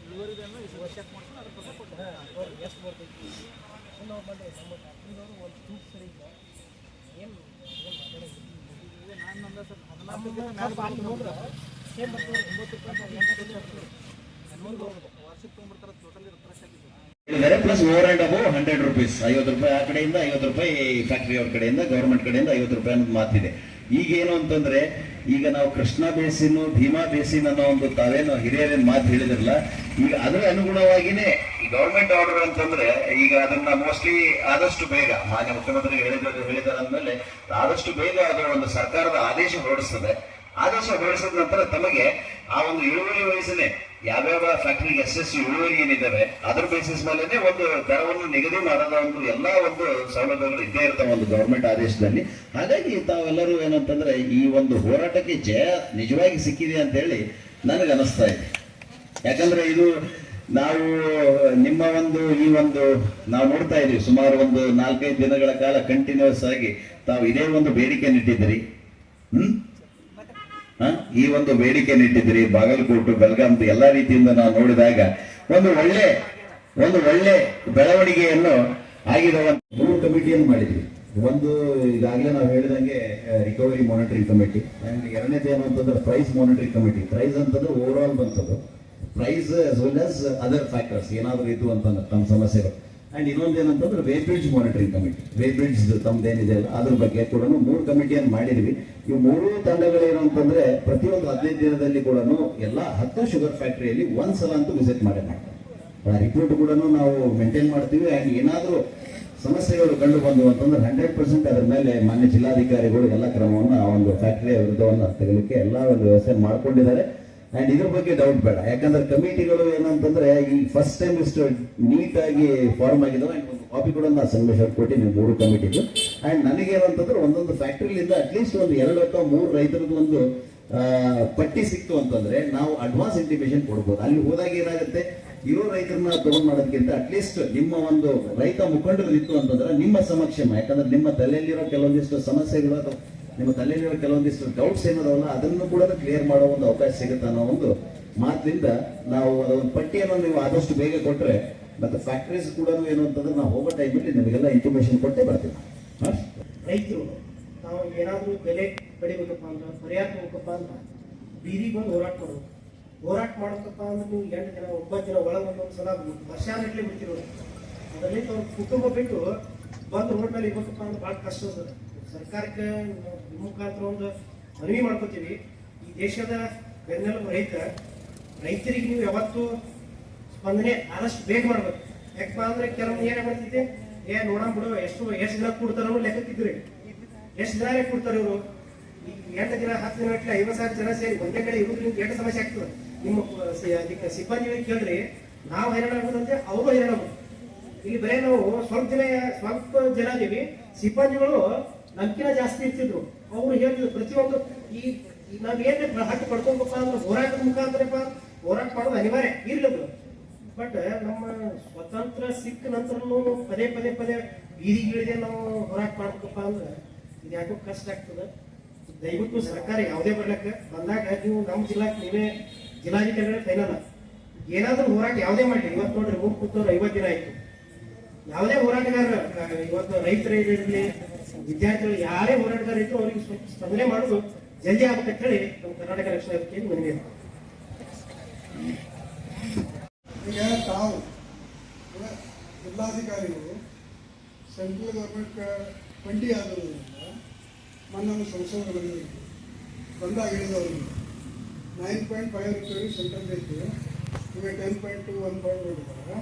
Clear ಎಷ್ಟು ಬರ್ತೈತಿ ನಮ್ಮ ಒಂದು ಏನು? ನಂದ ಸರ್ ಹದಿನಾಲ್ಕು ವರ್ಷಕ್ಕೆ ತೊಗೊಂಡ್ಬಿಡ್ತಾರೆ ಟೋಟಲ್ ಇರೋ ಆಗಿದ್ದು ಹೇಳಿದ್ದಾರೆ plus over and above hundred rupees ಐವತ್ತು ರೂಪಾಯಿ ಆ ಕಡೆಯಿಂದ ಐವತ್ತು ರೂಪಾಯಿ ಫ್ಯಾಕ್ಟರಿ ಅವ್ರ ಕಡೆಯಿಂದ ಗೌರ್ಮೆಂಟ್ ಕಡೆಯಿಂದ ಐವತ್ತು ರೂಪಾಯಿ ಅನ್ನೋದು ಮಾತಿದೆ ಈಗೇನು ಅಂತಂದ್ರೆ, ಈಗ ನಾವು ಕೃಷ್ಣ ಬೇಸಿನ್ ಭೀಮಾ ಬೇಸಿನ್ ಅನ್ನೋ ಒಂದು ತಾವೇನು ಹಿರಿಯರೇನು ಮಾತು ಹೇಳಿದ್ರಲ್ಲ, ಈಗ ಅದರ ಅನುಗುಣವಾಗಿನೇ ಗೌರ್ಮೆಂಟ್ ಆರ್ಡರ್ ಅಂತಂದ್ರೆ, ಈಗ ಅದನ್ನ ಮೋಸ್ಟ್ಲಿ ಆದಷ್ಟು ಬೇಗ, ಮಾನ್ಯ ಮುಖ್ಯಮಂತ್ರಿ ಹೇಳಿದ್ರು ಹೇಳಿದಾರೆ ಅಂದ್ಮೇಲೆ ಆದಷ್ಟು ಬೇಗ ಅದರ ಒಂದು ಸರ್ಕಾರದ ಆದೇಶ ಹೊರಡಿಸ್ತದೆ. ಆದೇಶ ಹೊರಡಿಸಿದ ನಂತರ ತಮಗೆ ಆ ಒಂದು ಇಳುವರಿ ವಯಸ್ಸನ್ನೇ ಯಾವ್ಯಾವ ಫ್ಯಾಕ್ಟ್ರಿಗೆ ಎಸ್ ಎಸ್ ಇಳುವರಿ ಏನಿದ್ದಾವೆ, ಅದ್ರ ಬೇಸಿಸ್ ಮೇಲೆ ಒಂದು ದರವನ್ನು ನಿಗದಿ ಮಾಡದ ಒಂದು ಎಲ್ಲಾ ಒಂದು ಸೌಲಭ್ಯಗಳು ಇದ್ದೇ ಇರ್ತಾವೆ ಒಂದು ಗೌರ್ಮೆಂಟ್ ಆದೇಶದಲ್ಲಿ. ಹಾಗಾಗಿ ತಾವೆಲ್ಲರೂ ಏನಂತಂದ್ರೆ ಈ ಒಂದು ಹೋರಾಟಕ್ಕೆ ಜಯ ನಿಜವಾಗಿ ಸಿಕ್ಕಿದೆ ಅಂತ ಹೇಳಿ ನನಗೆ ಅನಿಸ್ತಾ ಇದೆ. ಯಾಕಂದ್ರೆ ಇದು ನಾವು, ನಿಮ್ಮ ಒಂದು, ಈ ಒಂದು, ನಾವು ನೋಡ್ತಾ ಇದೀವಿ, ಸುಮಾರು ಒಂದು ನಾಲ್ಕೈದು ದಿನಗಳ ಕಾಲ ಕಂಟಿನ್ಯೂಸ್ ಆಗಿ ತಾವು ಇದೇ ಒಂದು ಬೇಡಿಕೆ ಇಟ್ಟಿದ್ದೀರಿ ಹ್ಮ್? ಈ ಒಂದು ಬೇಡಿಕೆ ನೆಟ್ಟಿದ್ರಿ ಬಾಗಲಕೋಟೆ ಬೆಳಗಾಂ ಎಲ್ಲ ರೀತಿಯಿಂದ ನಾವು ನೋಡಿದಾಗ ಒಂದು ಒಳ್ಳೆ ಒಂದು ಒಳ್ಳೆ ಬೆಳವಣಿಗೆಯನ್ನು ಆಗಿರುವ ಮೂರು ಕಮಿಟಿಯನ್ನು ಮಾಡಿದ್ವಿ ಒಂದು ಈಗಾಗಲೇ ನಾವು ಹೇಳಿದಂಗೆ ರಿಕವರಿ ಮಾನಿಟರಿಂಗ್ ಕಮಿಟಿ ಅಂಡ್ ಎರಡನೇದು ಏನು ಅಂತಂದ್ರೆ ಪ್ರೈಸ್ ಮಾನಿಟರಿಂಗ್ ಕಮಿಟಿ ಪ್ರೈಸ್ ಅಂತಂದ್ರೆ over all ಬಂತದ್ದು price as well as other factors ಏನಾದರೂ ಇದ್ದು ಅಂತ ತಮ್ಮ ಸಮಸ್ಯೆಗಳು. ಅಂಡ್ ಇನ್ನೊಂದು ಏನಂತಂದ್ರೆ ವೇಬ್ರಿಡ್ಜ್ ಮಾನಿಟರಿಂಗ್ ಕಮಿಟಿ ವೇಬ್ರಿಡ್ಜ್ ತಮ್ಮದೇನಿದೆ ಅಲ್ಲ, ಅದ್ರ ಬಗ್ಗೆ ಕೂಡ ಮೂರು ಕಮಿಟಿಯನ್ನು ಮಾಡಿದ್ವಿ. ಈ ಮೂರು ತಂಡಗಳೇನು ಅಂತಂದ್ರೆ ಪ್ರತಿಯೊಂದು ಹದಿನೈದು ದಿನದಲ್ಲಿ ಕೂಡ ಎಲ್ಲ ಹತ್ತು ಶುಗರ್ ಫ್ಯಾಕ್ಟ್ರಿಯಲ್ಲಿ ಒಂದ್ ಸಲ ಅಂತೂ ವಿಸಿಟ್ ಮಾಡೇ ಮಾಡ್ತಾರೆ ರಿಪೋರ್ಟ್ ಕೂಡ ನಾವು ಮೇಂಟೈನ್ ಮಾಡ್ತೀವಿ. ಆ್ಯಂಡ್ ಏನಾದರೂ ಸಮಸ್ಯೆಗಳು ಕಂಡು ಬಂದು ಅಂತಂದ್ರೆ ಹಂಡ್ರೆಡ್ ಪರ್ಸೆಂಟ್ ಅದರ ಮೇಲೆ ಮಾನ್ಯ ಜಿಲ್ಲಾಧಿಕಾರಿಗಳು ಎಲ್ಲ ಕ್ರಮವನ್ನು ಆ ಒಂದು ಫ್ಯಾಕ್ಟ್ರಿಯ ವಿರುದ್ಧವನ್ನು ತೆಗಲಿಕ್ಕೆ ಎಲ್ಲ ಒಂದು ವ್ಯವಸ್ಥೆ ಮಾಡ್ಕೊಂಡಿದ್ದಾರೆ. ಅಂಡ್ ಇದ್ರ ಬಗ್ಗೆ ಡೌಟ್ ಬೇಡ. ಯಾಕಂದ್ರೆ ಕಮಿಟಿಗಳು ಏನಂತಂದ್ರೆ ಈ ಫಸ್ಟ್ ಟೈಮ್ ಇಷ್ಟು ನೀಟಾಗಿ ಫಾರ್ಮ್ ಆಗಿದ್ದಾವೆ ಆ್ಯಂಡ್ ಒಂದು ಕಾಪಿ ಕೂಡ ನಾನು ಸಂದೇಶ ಕೊಟ್ಟಿನಿ ಮೂರು ಕಮಿಟಿದು ಆ್ಯಂಡ್ ನನಗೆ ಏನಂತಂದ್ರೆ ಒಂದೊಂದು ಫ್ಯಾಕ್ಟ್ರಿಲಿಂದ ಅಟ್ಲೀಸ್ಟ್ ಒಂದು ಎರಡು ಅಥವಾ ಮೂರು ರೈತರದ್ದು ಒಂದು ಪಟ್ಟಿ ಸಿಕ್ತು ಅಂತಂದ್ರೆ ನಾವು ಅಡ್ವಾನ್ಸ್ ಇಂಟಿಮೇಷನ್ ಕೊಡ್ಬೋದು. ಅಲ್ಲಿ ಹೋದಾಗ ಏನಾಗುತ್ತೆ? ಇರೋ ರೈತರನ್ನ ತಗೊಂಡ್ ಮಾಡೋದಕ್ಕಿಂತ ಅಟ್ಲೀಸ್ಟ್ ನಿಮ್ಮ ಒಂದು ರೈತ ಮುಖಂಡರು ಇತ್ತು ಅಂತಂದ್ರೆ ನಿಮ್ಮ ಸಮಕ್ಷಮ. ಯಾಕಂದ್ರೆ ನಿಮ್ಮ ತಲೆಯಲ್ಲಿರೋ ಕೆಲವೊಂದಿಷ್ಟು ಸಮಸ್ಯೆಗಳು ಅಥವಾ ನಿಮ್ಮ ತಲೆಯಲ್ಲಿರೋ ಕೆಲವೊಂದಿಷ್ಟು ಡೌಟ್ಸ್ ಏನದವಲ್ಲ, ಅದನ್ನು ಕೂಡ ಕ್ಲಿಯರ್ ಮಾಡೋ ಒಂದು ಅವಕಾಶ ಸಿಗುತ್ತೆ ಅನ್ನೋ ಒಂದು ಮಾತಿನಿಂದ ನಾವು ಅದೊಂದು ಪಟ್ಟಿಯನ್ನು ನೀವು ಆದಷ್ಟು ಬೇಗ ಕೊಟ್ಟರೆ ಮತ್ತೆ ಫ್ಯಾಕ್ಟ್ರೀಸ್ ಕೂಡ ಏನು ಅಂತಂದ್ರೆ ನಾವು ಹೋಗೋ ಟೈಮಲ್ಲಿ ನಿಮಗೆಲ್ಲ ಇನ್ಫಾರ್ಮೇಶನ್ ಕೊಟ್ಟೆ ಬರ್ತೀವಿ? ರೈತರು, ನಾವು ಏನಾದರೂ ಬೆಲೆ ಬೆಳಿಬೇಕಪ್ಪ ಅಂದ್ರೆ, ಪರಿಹಾರ ಹೋಗಬೇಕಪ್ಪ ಅಂದ್ರೆ ಬೀದಿ ಬಂದು ಹೋರಾಟ ಮಾಡೋದು ಹೋರಾಟ ಮಾಡಬೇಕಪ್ಪ ಅಂದ್ರೆ ನೀವು ಎಂಟು ಜನ, ಒಂಬತ್ತು ಜನ ಒಳಗೆ ಒಂದೊಂದು ಸಲ ವರ್ಷಾಗಟ್ಟಲೆ ಬಿಡ್ತಿರೋದು ಅದರಲ್ಲಿ ಅವ್ರ ಕುಟುಂಬ ಬಿಟ್ಟು ಬಂದು ರೋಡ್ ಮೇಲೆ ಇರ್ಬೇಕಪ್ಪ ಅಂದ್ರೆ ಭಾಳ ಕಷ್ಟ ಅದ ಸರ್ಕಾರಕ್ಕೆ ಮುಖಾಂತರ ಒಂದು ಮನವಿ ಮಾಡ್ಕೋತೀವಿ. ಈ ದೇಶದ ಬೆನ್ನೆಲುಬು ರೈತ, ರೈತರಿಗೆ ನೀವು ಯಾವತ್ತೂ ಸ್ಪಂದನೆ ಆದಷ್ಟು ಬೇಗ ಮಾಡ್ಬೇಕು. ಯಾಕಪ್ಪ ಅಂದ್ರೆ ಕೆಲವೊಂದು ಏನೇ ಮಾಡ್ತಿದ್ದೆ, ಏ ನೋಡೋಣ ಬಿಡು, ಎಷ್ಟು ಎಷ್ಟು ದಿನ ಕೊಡ್ತಾರೋ ಲೆಕ್ಕಕ್ಕಿದ್ರಿ ಎಷ್ಟು ದಿನ ಕೊಡ್ತಾರೆ ಇವರು? ಎಂಟು ದಿನ, ಹತ್ತು ದಿನ ಇಟ್ಲ ಐವತ್ತು ಸಾವಿರ ಜನ ಸೇರಿ ಒಂದೇ ಕಡೆ ಇರೋದ್ರಿಂದ ಎಂಟು ಸಮಸ್ಯೆ ಆಗ್ತದೆ. ನಿಮ್ಮ ಅದಕ್ಕೆ ಸಿಬ್ಬಂದಿಗಳಿಗೆ ಕೇಳ್ರಿ, ನಾವು ಹೈರಾಣ ಆಗೋದಂತೆ ಅವರು ಹೈರಾಣ ಇಲ್ಲಿ ಬರೀ ನಾವು ಸ್ವಲ್ಪ ದಿನ, ಸ್ವಲ್ಪ ಜನ ಇದೀವಿ. ಸಿಬ್ಬಂದಿಗಳು ನಮ್ಕಿನ ಜಾಸ್ತಿ ಇರ್ತಿದ್ರು. ಅವ್ರು ಹೇಳ್ತಿದ್ರು ಪ್ರತಿಯೊಂದು ಈ ಈ ನಾವ್ ಏನ್ ಹಕ್ಕು ಪಡ್ಕೊಬೇಕಪ್ಪ ಅಂದ್ರೆ ಹೋರಾಟದ ಮುಖಾಂತರಪ್ಪ ಹೋರಾಟ ಮಾಡೋದು ಅನಿವಾರ್ಯ ಇರ್ಲಿಲ್ಲ ಬಟ್ ನಮ್ಮ ಸ್ವತಂತ್ರ ಸಿಕ್ಕ ನಂತರನು ಪದೇ ಪದೇ ಪದೇ ಬೀದಿಗಿಳಿದೆ ನಾವು ಹೋರಾಟ ಮಾಡ್ಬೇಕಪ್ಪ ಅಂದ್ರೆ ಇದು ಯಾಕೋ ಕಷ್ಟ ಆಗ್ತದೆ. ದಯವಿಟ್ಟು ಸರ್ಕಾರ ಯಾವುದೇ ಬರ್ಲಕ್ಕ ಬಂದಾಗ ನೀವು ನಮ್ಮ ಜಿಲ್ಲಾ ನೀವೇ ಜಿಲ್ಲಾಧಿಕಾರಿಗಳೇ ಫೈನಲ್ ಏನಾದ್ರೂ ಹೋರಾಟ ಯಾವುದೇ ಮಾಡಿ ಇವತ್ತು ನೋಡ್ರಿ ಮೂರು ಕೂತವ್ರು ಐವತ್ತು ದಿನ ಆಯ್ತು. ಯಾವುದೇ ಹೋರಾಟಗಾರ ಇವತ್ತು ರೈತರ ಇರಲಿ ವಿದ್ಯಾರ್ಥಿಗಳು ಯಾರೇ ಹೋರಾಟಗಾರ ಇದ್ರು ಅವರಿಗೆ ಸ್ಪಂದನೆ ಮಾಡೋದು ಜಲ್ದಿ ಆಗ್ಬೇಕಂತ ಹೇಳಿ ನಮ್ಮ ಕರ್ನಾಟಕ ರಕ್ಷಣಾ ವೇದಿಕೆಯಲ್ಲಿ ಮನವಿ ಈಗ ತಾವು ಜಿಲ್ಲಾಧಿಕಾರಿಗಳು ಸೆಂಟ್ರಲ್ ಗೌರ್ಮೆಂಟ್ ಪಂಡಿ ಆದದ್ರಿಂದ ಮನ್ನನ್ನು ಸಂಶೋಧನೆ ಬಂದಿದೆ ಬಂದಾಗ ಹೇಳಿದವರು nine point five rupees central ಬೇಕು ಈಗ ten point two, one point ಮಾಡಿದ್ದಾರೆ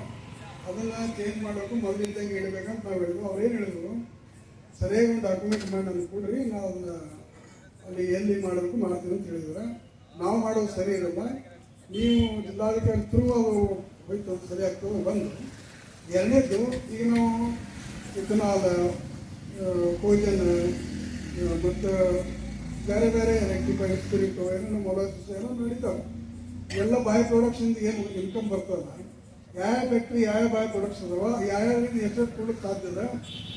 ಅದನ್ನು ಚೇಂಜ್ ಮಾಡೋಕ್ಕೂ ಮೊದಲಿದ್ದಂಗೆ ಇಡಬೇಕಂತ ನಾವು ಹೇಳಿದ್ವು. ಅವ್ರೇನು ಹೇಳಿದ್ರು? ಸರಿಯಾಗಿ ಒಂದು ಡಾಕ್ಯುಮೆಂಟ್ ಮಾಡಿ ನಮ್ಗೆ ಕೊಡ್ರಿ, ನಾವು ಅದನ್ನ ಅಲ್ಲಿ ಎಲ್ಲಿ ಮಾಡಬೇಕು ಮಾಡ್ತೀವಿ ಅಂತ ಹೇಳಿದ್ರೆ. ನಾವು ಮಾಡೋದು ಸರಿ ಇರಲ್ಲ. ನೀವು ಜಿಲ್ಲಾಧಿಕಾರಿ ಥ್ರೂ ಅದು ಹೋಯ್ತು ಸರಿ ಆಗ್ತದೆ ಬಂದು ಎರಡನೇದು ಈಗ ನಾವು ಇಥನಾಲ್ ಕೋಜನ್ ಮತ್ತು ಬೇರೆ ಬೇರೆ ರೆಕ್ಟಿಫೈ ಸ್ಪಿರಿಟು ಏನೋ ಮೊಲಾಸಿಸ್ ಎಲ್ಲ ನಡೀತಾವೆ. ಎಲ್ಲ ಬಾಯ್ ಪ್ರಾಡಕ್ಟ್ಸಿಂದ ಏನು ಇನ್ಕಮ್ ಬರ್ತದ ಯಾವ ಫ್ಯಾಕ್ಟ್ರಿ ಯಾವ ಯಾವ ಪ್ರಾಡಕ್ಟ್ಸ್ ಅದಾವ ಯಾವ ರೀತಿ ಹೆಸರು ಕೊಡಕ್ಕೆ ಸಾಧ್ಯದ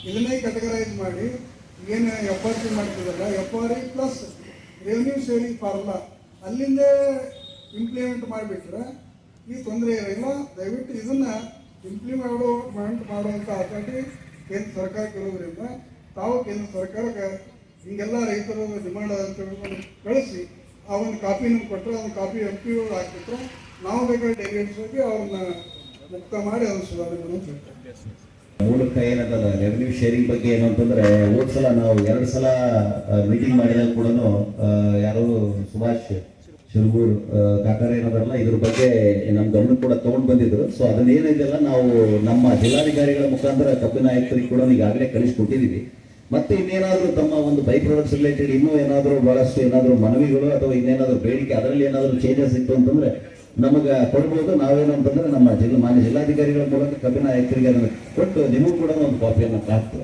ಇದನ್ನೇ ಕ್ಯಾಟಗರೈಸ್ ಮಾಡಿ, ಏನು F R P ಮಾಡ್ತಿದಲ್ಲ F R E plus revenue sharing formula ಅಲ್ಲಿಂದೇ implement ಮಾಡಿಬಿಟ್ರೆ ಈ ತೊಂದರೆ ಇರಲ್ಲ ದಯವಿಟ್ಟು ಇದನ್ನ ಇಂಪ್ಲಿಮೆಂಟ್ ಮಾಡುವಂಥ ಅಥಾರಿಟಿ ಕೇಂದ್ರ ಸರ್ಕಾರಕ್ಕೆ ಇರೋದ್ರಿಂದ ತಾವು ಕೇಂದ್ರ ಸರ್ಕಾರಕ್ಕೆ ಹಿಂಗೆಲ್ಲ ರೈತರು ಡಿಮಾಂಡ್ ಅಂತ ಹೇಳ್ಕೊಂಡು ಕಳಿಸಿ, ಆ ಒಂದು ಕಾಪಿ ನಮ್ಗೆ ಕೊಟ್ಟರೆ ಒಂದು ಕಾಪಿ ಎಂ ಪಿ ನಾವು ಬೇಕಾದ್ರೆ ಡೆಲಿಗೇಟ್ಸ್ ಹೋಗಿ ಅವ್ರನ್ನ ಮುಕ್ತ ಮಾಡಿ ಮೂಲಕ ಏನದಲ್ಲ ರೆವೆನ್ಯೂ ಶೇರಿಂಗ್ ಬಗ್ಗೆ ಏನು ಅಂತಂದ್ರೆ, ಹೋದ್ ಸಲ ನಾವು ಎರಡು ಸಲ ಮೀಟಿಂಗ್ ಮಾಡಿದಾಗ ಕೂಡ ಯಾರು ಸುಭಾಷ್ ಶಿರಗೂರ್ ಕಾಕರ ಏನದಲ್ಲ ಇದ್ರ ಬಗ್ಗೆ ನಮ್ಮ ಗಮನ ಕೂಡ ತಗೊಂಡ್ ಬಂದಿದ್ರು. ಸೊ ಅದನ್ನ ಏನಿದೆಲ್ಲ ನಾವು ನಮ್ಮ ಜಿಲ್ಲಾಧಿಕಾರಿಗಳ ಮುಖಾಂತರ ಕಬ್ಬಿನ ಆಯುಕ್ತರಿಗೆ ಕೂಡ ಈಗಾಗಲೇ ಕಳಿಸ್ಕೊಟ್ಟಿದ್ದೀವಿ ಮತ್ತೆ ಇನ್ನೇನಾದ್ರೂ ತಮ್ಮ ಒಂದು ಬೈ ಪ್ರಾಡಕ್ಟ್ಸ್ ರಿಲೇಟೆಡ್ ಇನ್ನೂ ಏನಾದರೂ ಬಹಳಷ್ಟು ಏನಾದರೂ ಮನವಿಗಳು ಅಥವಾ ಇನ್ನೇನಾದ್ರೂ ಬೇಡಿಕೆ, ಅದರಲ್ಲಿ ಏನಾದರೂ ಚೇಂಜಸ್ ಇತ್ತು ಅಂತಂದ್ರೆ ನಮಗೆ ಕೊಡ್ಬೋದು. ನಾವೇನು ಅಂತಂದ್ರೆ ನಮ್ಮ ಜಿಲ್ಲಾ ಮಾನ್ಯ ಜಿಲ್ಲಾಧಿಕಾರಿಗಳ ಮೂಲಕ ಕಬ್ಬಿನ ಆಯುಕ್ತರಿಗೆ ಅದನ್ನು ಕೊಟ್ಟು ನಿಮಗೂ ಕೂಡ ಒಂದು ಕಾಪಿಯನ್ನು ಕಳ್ಸಿ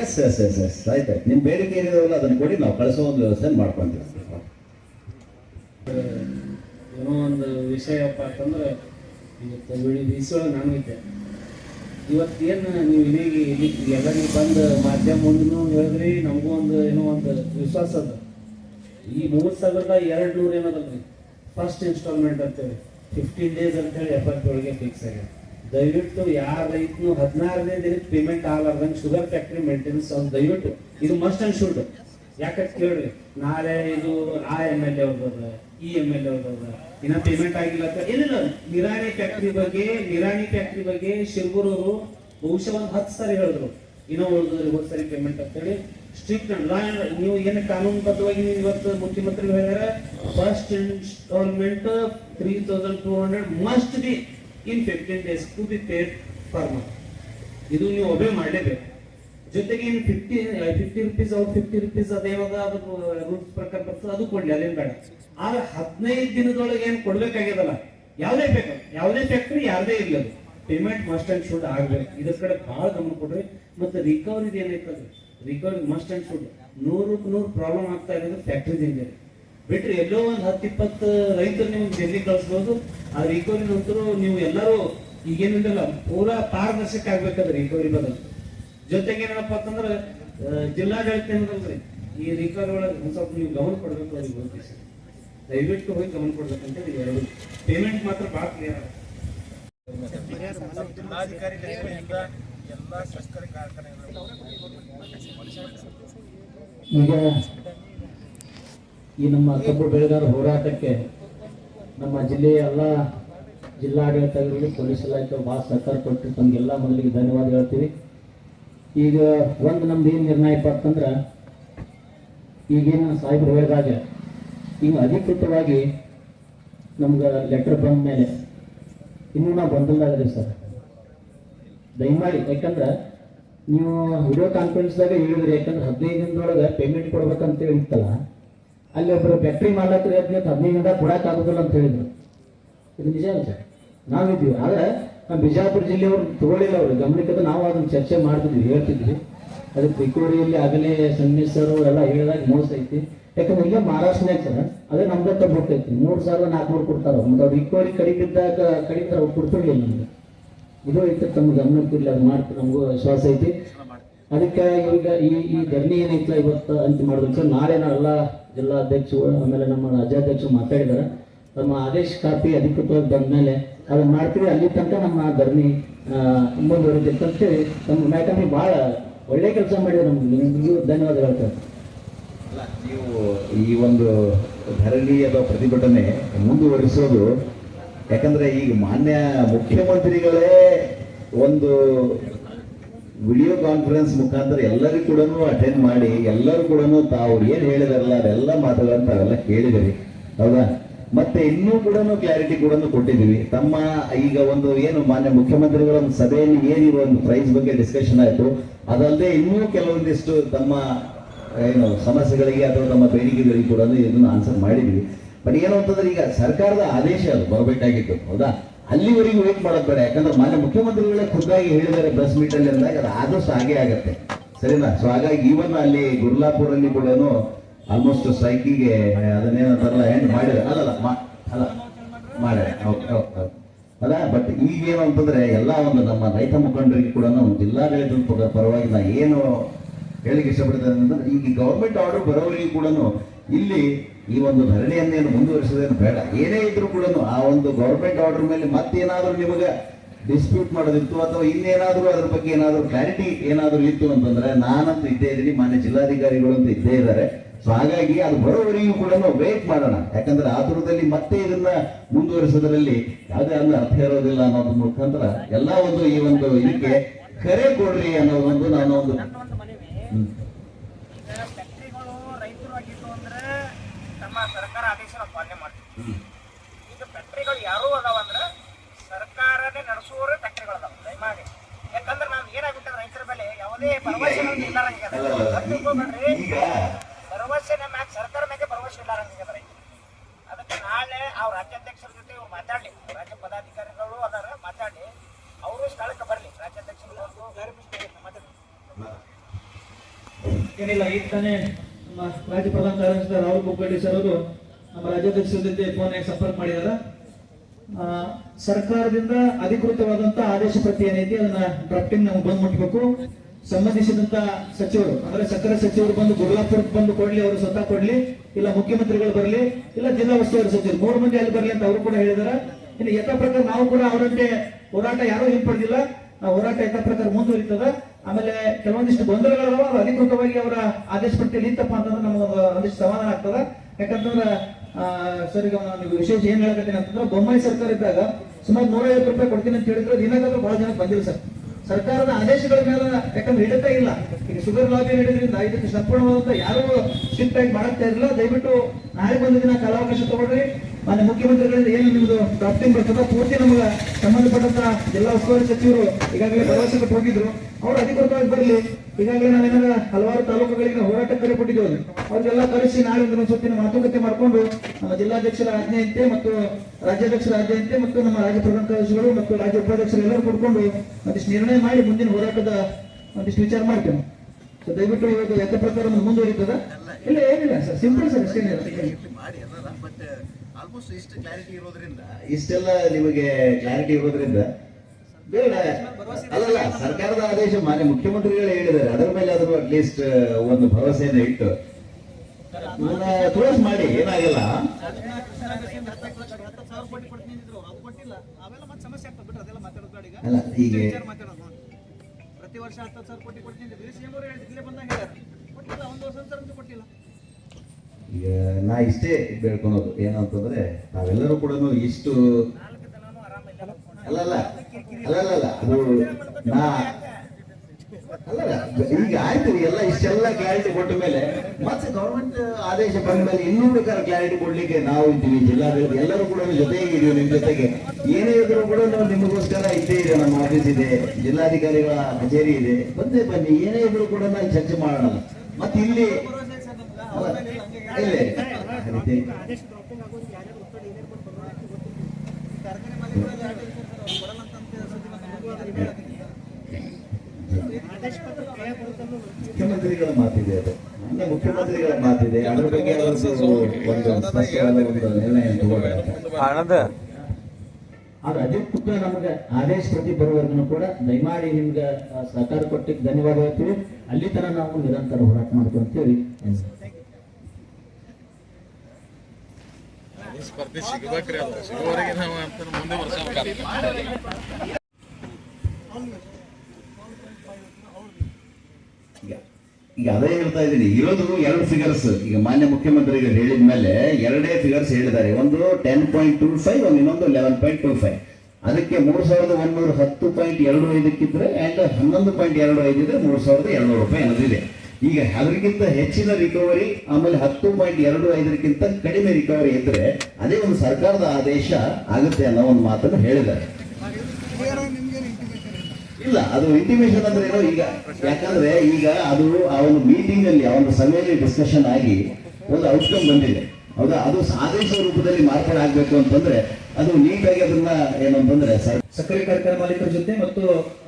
ಎಸ್ ಎಸ್ ಎಸ್ ಎಸ್ ಆಯ್ತು ನಿಮ್ಮ ಬೇಡಿಕೆ ಏನಿದಾವಲ್ಲ ಅದನ್ನು ಕೊಡಿ, ನಾವು ಕಳಿಸೋ ಒಂದು ವ್ಯವಸ್ಥೆ ಮಾಡ್ಕೊಂತೀವಿ. ಏನೋ ಒಂದು ವಿಷಯಪ್ಪ ಅಂತಂದ್ರೆ ಇವತ್ತು ನಾನು ಇದ್ದೆ ಇವತ್ತೇನು ನೀವು ಇಲ್ಲಿಗೆ ಇಲ್ಲಿ ಎಲ್ಲ ನೀವು ಬಂದು ಮಾಧ್ಯಮ ಹೇಳಿದ್ರಿ, ನಮಗೂ ಒಂದು ಏನೋ ಒಂದು ವಿಶ್ವಾಸ ಅದ. ಈ ಮೂರು ಸಾವಿರದ ಎರಡು ನೂರು ಏನದಲ್ರಿ? ಫಸ್ಟ್ ಇನ್ಸ್ಟಾಲ್ಮೆಂಟ್ ಅಂತೇಳಿ. ಫಿಫ್ಟೀನ್ ಡೇಸ್ ಅಂತೇಳಿ ಹೇಳಿ ಎಫ್ ಒಳಗೆ ಫಿಕ್ಸ್ ಆಗಿದೆ. ದಯವಿಟ್ಟು ಯಾರ ರೈತನು ಹದಿನಾರನೇ ದಿನಕ್ಕೆ ಪೇಮೆಂಟ್ ಆಗಲಾರ್ದಂಗೆ ಶುಗರ್ ಫ್ಯಾಕ್ಟ್ರಿ ಮೇಂಟೆನೆನ್ಸ್ ಅವ್ನು ದಯವಿಟ್ಟು. ಇದು ಮಸ್ಟ್ ಅಂಡ್ ಶುಡ್ ಯಾಕಂತ ಕೇಳ್ರಿ? ನಾಳೆ ಇದು ಆ ಎಂ ಎಲ್ ಎ ಅವ್ರದ ಈ ಎಂ ಎಲ್ ಎ ಅವ್ರದ ಇನ್ನ ಪೇಮೆಂಟ್ ಆಗಿಲ್ಲ ಅಂತ ಏನಿಲ್ಲ. ನಿರಾಣಿ ಫ್ಯಾಕ್ಟ್ರಿ ಬಗ್ಗೆ, ನಿರಾಣಿ ಫ್ಯಾಕ್ಟ್ರಿ ಬಗ್ಗೆ ಶಿರ್ಗುರವರು ಬಹುಶಃ ಒಂದು ಹತ್ತು ಸಾರಿ ಹೇಳಿದ್ರು. ಇನ್ನೂ ಉಳಿದ್ರೆ ಹೋದ್ ಸರಿ ಪೇಮೆಂಟ್ ಅಂತೇಳಿ ಸ್ಟ್ರಿಕ್ಟ್ ಲಾ ನೀವು ಏನು ಕಾನೂನುಬದ್ಧವಾಗಿ ನೀವು ಇವತ್ತು ಮುಖ್ಯಮಂತ್ರಿ ಹೇಳ್ಯಾರ first instalment three thousand two hundred must be in fifteen days to be paid farmer ಇದು ನೀವು ಒಬೆ ಮಾಡಲೇಬೇಕು. ಜೊತೆಗೆ ಇನ್ ಫಿಫ್ಟಿ ಫಿಫ್ಟಿ ರುಪೀಸ್ ಅವ್ರು ಫಿಫ್ಟಿ ರುಪೀಸ್ ಅದೇವಾಗ ಅದು ರೂಲ್ಸ್ ಪ್ರಕಾರ ಬರ್ತದೆ ಅದು ಕೊಡ್ಲಿ, ಅದೇನು ಬೇಡ. ಆದ್ರೆ ಹದಿನೈದು ದಿನದೊಳಗೆ ಏನು ಕೊಡ್ಬೇಕಾಗ್ಯದಲ್ಲ, ಯಾವುದೇ ಬೇಕು, ಯಾವುದೇ ಫ್ಯಾಕ್ಟ್ರಿ ಯಾವುದೇ ಇರಲಿ ಅದು. ಪೇಮೆಂಟ್ ಮಸ್ಟ್ ಆ್ಯಂಡ್ ಶುಡ್ ಆಗ್ಬೇಕು. ಇದ್ರ ಕಡೆ ಭಾಳ ಗಮನ ಕೊಡ್ರಿ. ಮತ್ತು ರಿಕವರಿ ಏನೈತಲ್ರಿ ರಿಕವರಿ ಮಸ್ಟ್ ಅಂಡ್ ಶುಡ್ ನೂರಕ್ಕೆ ನೂರು ಪ್ರಾಬ್ಲಮ್ ಆಗ್ತಾ ಇರೋದು ಫ್ಯಾಕ್ಟ್ರಿದಿಂದ ಬಿಟ್ರೆ ಎಲ್ಲೋ ಒಂದು ಹತ್ತು ಇಪ್ಪತ್ತು ರೈತರು ನೀವು ಜಲ್ದಿ ಕಳಿಸ್ಬೋದು. ಆ ರಿಕವರಿ ನಂತರ ನೀವು ಎಲ್ಲರೂ ಈಗೇನಿಲ್ಲ ಪೂರಾ ಪಾರದರ್ಶಕ ಆಗ್ಬೇಕಾದ್ರೆ ರಿಕವರಿ ಬದಲು. ಜೊತೆಗೆ ಏನಪ್ಪ ಅಂತಂದ್ರೆ ಜಿಲ್ಲಾಡಳಿತ ಏನಂದ್ರೆ ಈ ರಿಕವರಿ ಒಳಗೆ ಒಂದ್ ಸ್ವಲ್ಪ ನೀವು ಗಮನ ಕೊಡ್ಬೇಕು ಅವ್ರಿಗೆ ಗೊತ್ತಿಸಿ ದಯವಿಟ್ಟು ಹೋಗಿ ಗಮನ ಕೊಡ್ಬೇಕಂತ ಹೇಳೋದು. ಪೇಮೆಂಟ್ ಮಾತ್ರ ಭಾಳ ಕ್ಲಿಯರ್ ಜಿಲ್ಲಾಧಿಕಾರಿ ಕಚೇರಿಯಿಂದ ಈಗ ಈ ನಮ್ಮ ಕಬ್ಬು ಬೆಳೆಗಾರ ಹೋರಾಟಕ್ಕೆ ನಮ್ಮ ಜಿಲ್ಲೆಯ ಎಲ್ಲ ಜಿಲ್ಲಾಡಳಿತಗಳಿಗೆ ಪೊಲೀಸ್ ಇಲಾಖೆ ಭಾಳ ಸಹಕಾರ ಕೊಟ್ಟು ತಮಗೆಲ್ಲ ಮೊದಲಿಗೆ ಧನ್ಯವಾದ ಹೇಳ್ತೀವಿ. ಈಗ ಒಂದು ನಮ್ದು ಏನು ನಿರ್ಣಯ ಅಂತಂದ್ರೆ, ಈಗೇನು ಸಾಹೇಬ್ರು ಹೇಳಿದಾಗ, ಈಗ ಅಧಿಕೃತವಾಗಿ ನಮ್ಗೆ ಲೆಟರ್ ಬಂದ ಮೇಲೆ ಇನ್ನೂ ನಾವು ಬಂದಿಲ್ಲ ಸರ್. ದಯಮಾಡಿ, ಯಾಕಂದ್ರೆ ನೀವು ವಿಡಿಯೋ ಕಾನ್ಫರೆನ್ಸ್ದಾಗ ಹೇಳಿದ್ರಿ, ಯಾಕಂದ್ರೆ ಹದಿನೈದು ದಿನದೊಳಗೆ ಪೇಮೆಂಟ್ ಕೊಡ್ಬೇಕಂತ ಹೇಳಿತ್ತಲ್ಲ ಅಲ್ಲಿ ಒಬ್ಬರು ಫ್ಯಾಕ್ಟ್ರಿ ಮಾಲಕರು ಹದಿನೈದು ಹದಿನೈದು ದಿನ ಕೊಡಕ್ ಆಗೋದಿಲ್ಲ ಅಂತ ಹೇಳಿದ್ರು. ಇದು ನಿಜ ಅಂತ ಸರ್? ಇದ್ದೀವಿ ಆದರೆ ನಮ್ಮ ಬಿಜಾಪುರ ಜಿಲ್ಲೆಯವರು ತಗೊಳ್ಳಿಲ್ಲ ಅವರು. ಗಮನಕ್ಕೆ ನಾವು ಅದನ್ನ ಚರ್ಚೆ ಮಾಡ್ತಿದ್ವಿ, ಹೇಳ್ತಿದ್ವಿ. ಅದಕ್ಕೆ ರಿಕವರಿಯಲ್ಲಿ ಆಗಲೇ ಸಂಗೀತ್ ಸರ್ ಅವರೆಲ್ಲ ಹೇಳಿದಾಗ ಮೋಸ ಐತಿ. ಯಾಕಂದ್ರೆ ಈಗ ಮಹಾರಾಷ್ಟ್ರನಾಗ ಸರ್. ಅದೇ ನಮ್ಗೆ ತಪ್ಪು ಹೋಗ್ತೈತಿ. ಸಾವಿರದ ನಾಲ್ಕುನೂರು ಕೊಡ್ತಾರ ಮತ್ತು ಅವ್ರು ಇಕ್ವರಿ ಕಡಿಮೆ ಇದ್ದಾಗ ಕಡಿಮೆ ಅವ್ರು ಕೊಡ್ತಿರ್ಲಿಲ್ಲ ನಮ್ಗೆ. ಇದು ಐತೆ ತಮ್ಮ ಗಮನಕ್ಕಿಲ್ಲ ಅದು ಮಾಡ್ತಾರೆ ನಮಗೂ ವಿಶ್ವಾಸ ಐತಿ. ಅದಕ್ಕೆ ಈಗ ಈ ಈ ಧರಣಿ ಏನೈತಲ್ಲ ಇವತ್ತು ಅಂತ ಮಾಡಿದ್ರು ಸರ್, ನಾಳೆ ಎಲ್ಲ ಜಿಲ್ಲಾ ಅಧ್ಯಕ್ಷರು, ಆಮೇಲೆ ನಮ್ಮ ರಾಜ್ಯಾಧ್ಯಕ್ಷರು ಮಾತಾಡಿದ್ದಾರೆ ತಮ್ಮ ಆದೇಶ ಕಾಪಿ ಅಧಿಕೃತವಾಗಿ ಬಂದ ಮೇಲೆ ಅದನ್ನ ಮಾಡ್ತೀವಿ. ಅಲ್ಲಿ ತನಕ ನಮ್ಮ ಧರಣಿ ಹೇಳಿ ತಮ್ಮ ಯಾಕಂದ್ರೆ ಭಾಳ ಒಳ್ಳೆ ಕೆಲಸ ಮಾಡಿದ್ರು ನಮ್ಗೆ. ನಿಮಗೂ ಧನ್ಯವಾದ ಹೇಳ್ತಾರೆ ನೀವು ಈ ಒಂದು ಧರಣಿ ಅಥವಾ ಪ್ರತಿಭಟನೆ ಮುಂದುವರಿಸೋದು ಯಾಕಂದ್ರೆ ಈಗ ಮಾನ್ಯ ಮುಖ್ಯಮಂತ್ರಿಗಳೇ ಒಂದು ವಿಡಿಯೋ ಕಾನ್ಫರೆನ್ಸ್ ಮುಖಾಂತರ ಎಲ್ಲರಿಗೂ ಕೂಡ ಅಟೆಂಡ್ ಮಾಡಿ, ಎಲ್ಲರೂ ಕೂಡ ತಾವು ಏನ್ ಹೇಳಿದಾರಲ್ಲ, ಅದೆಲ್ಲ ಮಾತುಗಳನ್ನು ತಾವೆಲ್ಲ ಕೇಳಿದಿರಿ, ಹೌದಾ? ಮತ್ತೆ ಇನ್ನೂ ಕೂಡ ಕ್ಲಾರಿಟಿ ಕೂಡ ಕೊಟ್ಟಿದ್ದೀವಿ. ತಮ್ಮ ಈಗ ಒಂದು ಏನು ಮಾನ್ಯ ಮುಖ್ಯಮಂತ್ರಿಗಳ ಒಂದು ಸಭೆಯಲ್ಲಿ ಏನಿರುವ ಒಂದು ಪ್ರೈಸ್ ಬಗ್ಗೆ ಡಿಸ್ಕಷನ್ ಆಯ್ತು. ಅದಲ್ಲದೆ ಇನ್ನೂ ಕೆಲವೊಂದಿಷ್ಟು ತಮ್ಮ, ಏನು ಸಮಸ್ಯೆಗಳಿಗೆ ಅಥವಾ ತಮ್ಮ ಬೇಡಿಕೆಗಳಿಗೆ ಕೂಡ ಇದನ್ನು ಆನ್ಸರ್ ಮಾಡಿದ್ವಿ ಬಟ್ ಏನು ಅಂತಂದ್ರೆ ಈಗ ಸರ್ಕಾರದ ಆದೇಶ ಅದು ಬರಬೇಕಾಗಿತ್ತು ಹೌದಾ? ಅಲ್ಲಿವರೆಗೂ ವೇಟ್ ಮಾಡೋದು ಬೇಡ. ಯಾಕಂದ್ರೆ ಮಾನ್ಯ ಮುಖ್ಯಮಂತ್ರಿಗಳೇ ಖುದ್ದಾಗಿ ಹೇಳಿದ್ದಾರೆ ಬಸ್ ಮೀಟ್ ಅಲ್ಲಿ ಅಂದಾಗ ಅದು ಆದಷ್ಟು ಹಾಗೆ ಆಗತ್ತೆ. ಸರಿನಾ? ಸೊ ಹಾಗಾಗಿ ಈವನ್ ಅಲ್ಲಿ ಗುರ್ಲಾಪುರಲ್ಲಿ ಕೂಡ ಆಲ್ಮೋಸ್ಟ್ ಸೈಕಿಗೆ ಅದನ್ನೇನಂತಾರಲ್ಲ ಎಂಡ್ ಮಾಡಿದ್ರೆ ಅಲ್ಲಲ್ಲ ಮಾ- ಅಲ್ಲ ಮಾಡ್ಯಾರ ಅಲ್ಲ ಬಟ್ ಈಗೇನು ಅಂತಂದ್ರೆ ಎಲ್ಲ ಒಂದು ನಮ್ಮ ರೈತ ಮುಖಂಡರಿಗೆ ಕೂಡ ಜಿಲ್ಲಾಡಳಿತದ ಪರ- ಪರವಾಗಿ ನಾ ಏನು ಹೇಳಿಕೆ ಇಷ್ಟಪಡ್ತೇನೆ ಅಂತಂದ್ರೆ ಈಗ ಗೌರ್ಮೆಂಟ್ ಆರ್ಡರ್ ಬರೋವರೆಗೂ ಕೂಡ ಇಲ್ಲಿ ಈ ಒಂದು ಧರಣಿಯನ್ನೇನು ಮುಂದುವರಿಸೋದೇನು ಬೇಡ. ಏನೇ ಇದ್ರೂ ಕೂಡ ಆ ಒಂದು ಗೌರ್ಮೆಂಟ್ ಆರ್ಡರ್ ಮೇಲೆ ಮತ್ತೇನಾದರೂ ನಿಮಗೆ ಡಿಸ್ಪ್ಯೂಟ್ ಮಾಡೋದಿತ್ತು ಅಥವಾ ಇನ್ನೇನಾದರೂ ಅದ್ರ ಬಗ್ಗೆ ಏನಾದರೂ ಕ್ಲಾರಿಟಿ ಏನಾದರೂ ಇತ್ತು ಅಂತಂದ್ರೆ ನಾನಂತೂ ಇದ್ದೇ ಇದ್ದೀನಿ ಮಾನ್ಯ ಜಿಲ್ಲಾಧಿಕಾರಿಗಳು ಅಂತ ಇದ್ದೇ ಇದ್ದಾರೆ. ಸೊ ಹಾಗಾಗಿ ಅದು ಬರೋವರೆಗೂ ಕೂಡ ವೇಟ್ ಮಾಡೋಣ. ಯಾಕಂದ್ರೆ ಆತುರದಲ್ಲಿ ಮತ್ತೆ ಇದನ್ನ ಮುಂದುವರಿಸೋದ್ರಲ್ಲಿ ಯಾವುದೇ ಅಲ್ಲ ಅರ್ಥ ಇರೋದಿಲ್ಲ ಅನ್ನೋದ್ರ ಮುಖಾಂತರ ಎಲ್ಲ ಒಂದು ಈ ಒಂದು ಇದಕ್ಕೆ ಕರೆ ಕೊಡ್ರಿ ಅನ್ನೋ ಒಂದು ನಾನು ಒಂದು ನನ್ನೊಂದು ಮನವಿ ಹ್ಮ್. ಈಗ ಫ್ಯಾಕ್ಟ್ರಿಗಳು ರೈತರು ಆಗಿದ್ದು ಅಂದ್ರೆ ನಮ್ಮ ಸರ್ಕಾರ ಆದೇಶ ನಾವು ಪಾಲನೆ ಮಾಡ್ತೀವಿ. ಈಗ ಫ್ಯಾಕ್ಟ್ರಿಗಳು ಯಾರು ಅದಾವ ಅಂದ್ರೆ ಸರ್ಕಾರನೇ ನಡೆಸುವವರೇ ಫ್ಯಾಕ್ಟ್ರಿಗಳು ಅದಾವ ದಯಮಾಡಿ. ಯಾಕಂದ್ರೆ ನಾವು ಏನಾಗುತ್ತೆ ರೈತರ ಮೇಲೆ ಯಾವುದೇ ಭರವಸೆ ಇಲ್ಲಾರಂಗಿದೆ ಈಗ ಭರವಸೆ ಮ್ಯಾಗ ಸರ್ಕಾರ ಮ್ಯಾಗೆ ಭರವಸೆ ಇಲ್ಲಾರಂಗಿದೆ ರೈತ ಅದಕ್ಕೆ ನಾಳೆ ಅವ್ರ ರಾಜ್ಯಾಧ್ಯಕ್ಷರ ಜೊತೆ ಇವ್ರು ಮಾತಾಡಲಿ. ರಾಜ್ಯ ಪದಾಧಿಕಾರಿಗಳು ಅದಾರ ಮಾತಾಡಿ ಅವರು ಸ್ಥಳಕ್ಕೆ ಬರಲಿ. ರಾಜ್ಯಾಧ್ಯಕ್ಷರು ಏನಿಲ್ಲ ಈಗ ತಾನೇ ನಮ್ಮ ರಾಜ್ಯ ಪ್ರಧಾನ ಕಾರ್ಯದರ್ಶಿ ರಾಹುಲ್ ಕುಕ್ಕಡ್ಡಿ ಸರ್ ಅವರು ನಮ್ಮ ರಾಜ್ಯಾಧ್ಯಕ್ಷರ ಜೊತೆ ಫೋನ್ ಸಂಪರ್ಕ ಮಾಡಿದಾರ. ಸರ್ಕಾರದಿಂದ ಅಧಿಕೃತವಾದಂತ ಆದೇಶ ಪ್ರತಿ ಏನೈತಿ, ಅದನ್ನ ಡ್ರಾಫ್ಟಿಂಗ್ ನಾವು ಬಂದ್ ಮುಟ್ಬೇಕು. ಸಂಬಂಧಿಸಿದಂತ ಸಚಿವರು, ಅಂದ್ರೆ ಸಕ್ಕರೆ ಸಚಿವರು ಬಂದು ಗುರುಲಾಪುರ್ ಬಂದು ಕೊಡ್ಲಿ, ಅವರು ಸ್ವತಃ ಕೊಡ್ಲಿ, ಇಲ್ಲ ಮುಖ್ಯಮಂತ್ರಿಗಳು ಬರಲಿ, ಇಲ್ಲ ಜಿಲ್ಲಾ ಉಸ್ತುವಾರಿ ಸಚಿವರು, ಮೂರು ಮಂದಿ ಅಲ್ಲಿ ಬರಲಿ ಅಂತ ಅವರು ಕೂಡ ಹೇಳಿದಾರ. ಇನ್ನು ಯಥಾ ಪ್ರಕಾರ ನಾವು ಕೂಡ ಅವರಂತೆ ಹೋರಾಟ ಯಾರೂ ಹಿಂಪಡೆದಿಲ್ಲ. ಆ ಹೋರಾಟ ಯಥಾ ಪ್ರಕಾರ ಮುಂದುವರಿತದ. ಆಮೇಲೆ ಕೆಲವೊಂದಿಷ್ಟು ಗೊಂದಲಗಳು ಅಧಿಕೃತವಾಗಿ ಅವರ ಆದೇಶ ಪಟ್ಟಿಯಲ್ಲಿ ಇತ್ತಪ್ಪ ಅಂತಂದ್ರೆ ನಮಗೊಂದು ಒಂದು ಒಂದಿಷ್ಟು ಸಮಾಧಾನ ಆಗ್ತದ. ಯಾಕಂತಂದ್ರೆ ಸರ್, ಈಗ ವಿಶೇಷ ಏನ್ ಹೇಳಕತ್ತೀನಿ ಅಂತಂದ್ರೆ, ಬೊಮ್ಮಾಯಿ ಸರ್ಕಾರ ಇದ್ದಾಗ ಸುಮಾರು ನೂರೈವತ್ತು ರೂಪಾಯಿ ಕೊಡ್ತೀನಿ ಅಂತ ಹೇಳಿದ್ರೆ ದಿನಕ್ಕಾದ್ರೂ ಬಹಳ ಜನ ಬಂದಿಲ್ಲ ಸರ್. ಸರ್ಕಾರದ ಆದೇಶಗಳ ಮೇಲೆ ಯಾಕಂದ್ರೆ ಹಿಡಿತಾ ಇಲ್ಲ. ಈಗ ಶುಗರ್ ಲಾಬಿ ಹಿಡಿದ್ರಿಂದ ಇದಕ್ಕೆ ಸಂಪೂರ್ಣವಾದಂತ ಯಾರು ಸ್ಟ್ರಿಕ್ಟ್ ಆಗಿ ಮಾಡಕ್ತಾ ಇರಲಿಲ್ಲ ದಯವಿಟ್ಟು ನಾಳೆ ಬಂದ ದಿನ ಕಾಲಾವಕಾಶ ತಗೊಳ್ರಿ ಮಾನ್ಯ ಮುಖ್ಯಮಂತ್ರಿಗಳಿಂದ ಏನು ನಿಮ್ದು ಪ್ರಾಪ್ತಿಂಗ್ ಬರ್ತದ ಪೂರ್ತಿ ನಮಗೆ ಸಂಬಂಧಪಟ್ಟಂತ ಜಿಲ್ಲಾ ಉಸ್ತುವಾರಿ ಸಚಿವರು ಈಗಾಗಲೇ ಪ್ರವಾಸಕ್ಕೆ ಹೋಗಿದ್ರು. ಅವರು ಅಧಿಕೃತವಾಗಿ ಬರಲಿ. ಈಗಾಗಲೇ ನಾವೇನಾರ ಹಲವಾರು ತಾಲೂಕುಗಳಿಗೆ ಹೋರಾಟ ಕರೆ ಕೊಟ್ಟಿದ್ದೇವೆ ಅವ್ರಿಗೆಲ್ಲ ಕರೆಸಿ ನಾಳೆ ಒಂದು ಸುತ್ತಿನ ಮಾತುಕತೆ ಮಾಡಿಕೊಂಡು ನಮ್ಮ ಜಿಲ್ಲಾಧ್ಯಕ್ಷರ ಆಜ್ಞೆಯಂತೆ ಮತ್ತು ರಾಜ್ಯಾಧ್ಯಕ್ಷರ ಆಜ್ಞೆಯಂತೆ ಮತ್ತು ನಮ್ಮ ರಾಜ್ಯ ಪ್ರಧಾನ ಕಾರ್ಯದರ್ಶಿಗಳು ಮತ್ತು ರಾಜ್ಯ ಉಪಾಧ್ಯಕ್ಷರು ಎಲ್ಲರೂ ಕೊಡ್ಕೊಂಡು ಒಂದಿಷ್ಟು ನಿರ್ಣಯ ಮಾಡಿ ಮುಂದಿನ ಹೋರಾಟದ ಒಂದಿಷ್ಟು ವಿಚಾರ ಮಾಡ್ತೇವೆ ಸೊ ದಯವಿಟ್ಟು ಇವಾಗ ಯಥ ಪ್ರಕಾರ ಮುಂದುವರಿತದ? ಇಲ್ಲ, ಏನಿಲ್ಲ ಸರ್ ಸಿಂಪಲ್ ಸರ್ ಅಷ್ಟೇನಿಲ್ಲ. ಆಲ್ಮೋಸ್ಟ್ ಇಷ್ಟು ಕ್ಲಾರಿಟಿ ಇರೋದ್ರಿಂದ. ಇಷ್ಟೆಲ್ಲ ನಿಮಗೆ ಕ್ಲಾರಿಟಿ ಇರೋದ್ರಿಂದ ಬೇಡ. ಅಲ್ಲಲ್ಲ ಸರ್ಕಾರದ ಆದೇಶ ಮಾನ್ಯ ಮುಖ್ಯಮಂತ್ರಿಗಳೇ ಹೇಳಿದ್ದಾರೆ. ಅದರ ಮೇಲೆ ಆದರೂ ಅಟ್ಲೀಸ್ಟ್ ಒಂದು ಭರವಸೆಯನ್ನು ಇಟ್ಟು. ಕ್ಲೋಸ್ ಮಾಡಿ ಏನಾಗಲ್ಲ. ಅಲ್ಲ ಹೀಗೆ ಪ್ರತಿ ವರ್ಷ ಹತ್ತು ಸಾವಿರ ಕೋಟಿ ಕೊಡ್ತೀನಿ ಬಂದಾಗ ಕೊಟ್ಟಿಲ್ಲ ಒಂದು ವರ್ಷ ಕೊಟ್ಟಿಲ್ಲ. ನಾ ಇಷ್ಟೇ ಬೇಡ್ಕೊಳೋದು. ಏನಂತಂದ್ರೆ ನಾವೆಲ್ಲರೂ ಕೂಡ ಇಷ್ಟು ಅಲ್ಲಲ್ಲ ಅಲ್ಲಲ್ಲ ಅದು ನಾ ಅಲ್ಲಲ್ಲ, ಈಗ ಆಯ್ತು, ಎಲ್ಲ ಇಷ್ಟೆಲ್ಲ ಕ್ಲಾರಿಟಿ ಕೊಟ್ಟ ಮೇಲೆ ಮತ್ತೆ ಗವರ್ಮೆಂಟ್ ಆದೇಶ ಬಂದ ಮೇಲೆ ಇನ್ನೂ ಬೇಕಾದ್ರೆ ಕ್ಲಾರಿಟಿ ಕೊಡ್ಲಿಕ್ಕೆ ನಾವು ಇದ್ದೀವಿ. ಜಿಲ್ಲಾಡಳಿತ ಎಲ್ಲರೂ ಕೂಡ ಜೊತೆಗೆ ಇದೀವಿ. ನಿಮ್ ಜೊತೆಗೆ ಏನೇ ಇದ್ರು ಕೂಡ ನಾವು ನಿಮಗೋಸ್ಕರ ಇದ್ದೇ ಇದೆ, ನಮ್ಮ ಆಫೀಸ್ ಇದೆ, ಜಿಲ್ಲಾಧಿಕಾರಿಗಳ ಕಚೇರಿ ಇದೆ. ಬಂದೇ ಬನ್ನಿ, ಏನೇ ಇದ್ರು ಕೂಡ ನಾವು ಚರ್ಚೆ ಮಾಡೋಣ ಮತ್ತೆ ಇಲ್ಲಿ ಇಲ್ಲ, ಮುಖ್ಯಮಂತ್ರಿಗಳ ಮಾತಿದೆ ಅದು. ಅಂದ್ರೆ ಮುಖ್ಯಮಂತ್ರಿಗಳ ಮಾತಿದೆ. ಅದ್ರ ಬಗ್ಗೆ ಒಂದು ಸ್ಪಷ್ಟವಾದ ಒಂದು ನಿರ್ಣಯ ತಗೊಳ್ಬೇಕು. ಆದ್ರೆ ಅಧಿಕೃತ ನಮ್ಗೆ ಆದೇಶ ಪ್ರತಿ ಬರುವುದನ್ನು ಕೂಡ ದಯಮಾಡಿ ನಿಮ್ಗೆ ಆ, ಸಹಕಾರ ಕೊಟ್ಟಿಗೆ ಧನ್ಯವಾದ ಹೇಳ್ತೀವಿ. ಅಲ್ಲಿ ತರ ನಾವು ನಿರಂತರ ಹೋರಾಟ ಮಾಡ್ತೀವಿ ಅಂತೇಳಿ ಸ್ಪರ್ಧೆ ಸಿಗಬೇಕ್ರಿ ಅಂತ ಸಿಗುವವರೆಗೆ ನಾವು ಅಂತ ಮುಂದೆ ಈಗ ಈಗ ಅದೇ ಹೇಳ್ತಾ ಇದ್ದೀನಿ. ಇರೋದು ಎರಡು ಫಿಗರ್ಸ್ ಈಗ ಮಾನ್ಯ ಮುಖ್ಯಮಂತ್ರಿಗಳು ಹೇಳಿದ ಮೇಲೆ ಎರಡೇ ಫಿಗರ್ಸ್ ಹೇಳಿದ್ದಾರೆ. ಒಂದು ಟೆನ್ ಪಾಯಿಂಟ್ ಟೂ ಫೈವ್ ಒಂದು ಇನ್ನೊಂದು ಲೆವೆನ್ ಪಾಯಿಂಟ್ ಟೂ ಫೈವ್ ಅದಕ್ಕೆ ಮೂರು ಸಾವಿರದ ಒಂದೂರ ಹತ್ತು ಪಾಯಿಂಟ್ ಎರಡು ಐದಕ್ಕಿದ್ರೆ ಆ್ಯಂಡ್ ಹನ್ನೊಂದು ಪಾಯಿಂಟ್ ಎರಡು ಐದಿದ್ರೆ ಮೂರು ಸಾವಿರದ ಎರಡುನೂರು ರೂಪಾಯಿ ಅನ್ನೋದಿದೆ. ಈಗ ಅದಕ್ಕಿಂತ ಹೆಚ್ಚಿನ ರಿಕವರಿ ಆಮೇಲೆ ಹತ್ತು ಪಾಯಿಂಟ್ ಎರಡು ಐದಕ್ಕಿಂತ ಕಡಿಮೆ ರಿಕವರಿ ಇದ್ರೆ ಅದೇ ಒಂದು ಸರ್ಕಾರದ ಆದೇಶ ಆಗುತ್ತೆ ಅನ್ನೋ ಒಂದು ಮಾತನ್ನು ಹೇಳಿದ್ದಾರೆ. ಇಲ್ಲ, ಅದು ಇಂಟಿಮೇಷನ್ ಅಂದ್ರೆ ಏನೋ ಈಗ, ಯಾಕಂದ್ರೆ ಈಗ ಅದು ಆ ಒಂದು ಮೀಟಿಂಗ್ ಅಲ್ಲಿ, ಆ ಒಂದು ಸಭೆಯಲ್ಲಿ ಡಿಸ್ಕಷನ್ ಆಗಿ ಒಂದು ಔಟ್ಕಮ್ ಬಂದಿದೆ. ಹೌದಾ? ಅದು ಆದೇಶ ರೂಪದಲ್ಲಿ ಮಾರ್ಪಾಡು ಆಗ್ಬೇಕು ಅಂತಂದ್ರೆ ಅದು ನೀಟಾಗಿ ಅದನ್ನ ಏನು ಅಂತಂದ್ರೆ ಸರ್ ಸಕ್ಕರೆ ಕಾರ್ಖಾನೆ ಮಾಲೀಕರ ಜೊತೆ ಮತ್ತು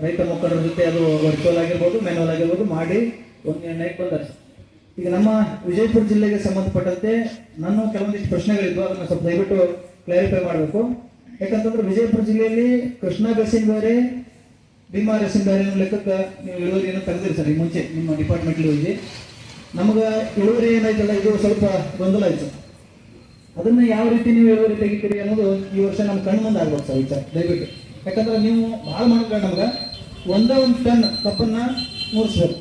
ರೈತ ಮುಖಂಡರ ಜೊತೆ ಅದು ವರ್ಚುವಲ್ ಆಗಿರ್ಬೋದು ಮ್ಯಾನುವಲ್ ಆಗಿರ್ಬೋದು, ಮಾಡಿ ಒಂದು ನಿರ್ಣಯಕ್ಕೆ ಬಂದಾರೆ ಈಗ ನಮ್ಮ ವಿಜಯಪುರ ಜಿಲ್ಲೆಗೆ ಸಂಬಂಧಪಟ್ಟಂತೆ ನನ್ನ ಕೆಲವೊಂದಿಷ್ಟು ಪ್ರಶ್ನೆಗಳಿದ್ವು, ಅದನ್ನ ಸ್ವಲ್ಪ ದಯವಿಟ್ಟು ಕ್ಲಾರಿಫೈ ಮಾಡಬೇಕು. ಯಾಕಂತಂದ್ರೆ ವಿಜಯಪುರ ಜಿಲ್ಲೆಯಲ್ಲಿ ಕೃಷ್ಣ ಗಸಿನ್ ಬೇರೆ ಭೀಮಾ ಬೇಸಿನ್ ಬೇರೆ ಅನ್ನೋ ಲೆಕ್ಕಕ್ಕೆ ನೀವು ಇಳುವರಿಯನ್ನು ತೆಗೆದಿರಿ ಸರ್, ಈ ಮುಂಚೆ ನಿಮ್ಮ ಡಿಪಾರ್ಟ್ಮೆಂಟ್ ಹೋಗಿ. ನಮಗೆ ಇಳುವರಿ ಏನಾಯ್ತಲ್ಲ, ಇದು ಸ್ವಲ್ಪ ಗೊಂದಲ ಆಯ್ತು. ಅದನ್ನ ಯಾವ ರೀತಿ ನೀವು ಇಳುವರಿ ತೆಗಿತೀರಿ ಅನ್ನೋದು ಈ ವರ್ಷ ನಮ್ಮ ಕಣ್ಣು ಮುಂದೆ ಆಗ್ಬೋದು ಸರ್ ವಿಚಾರ ದಯವಿಟ್ಟು. ಯಾಕಂದ್ರೆ ನೀವು ಭಾಳ ಮಾಡ್ಕೊಂಡು ನಮ್ಗೆ ಒಂದೇ ಒಂದು ಟನ್ ಕಪ್ಪನ್ನ ಮೂರಿಸ್ಬೇಕು.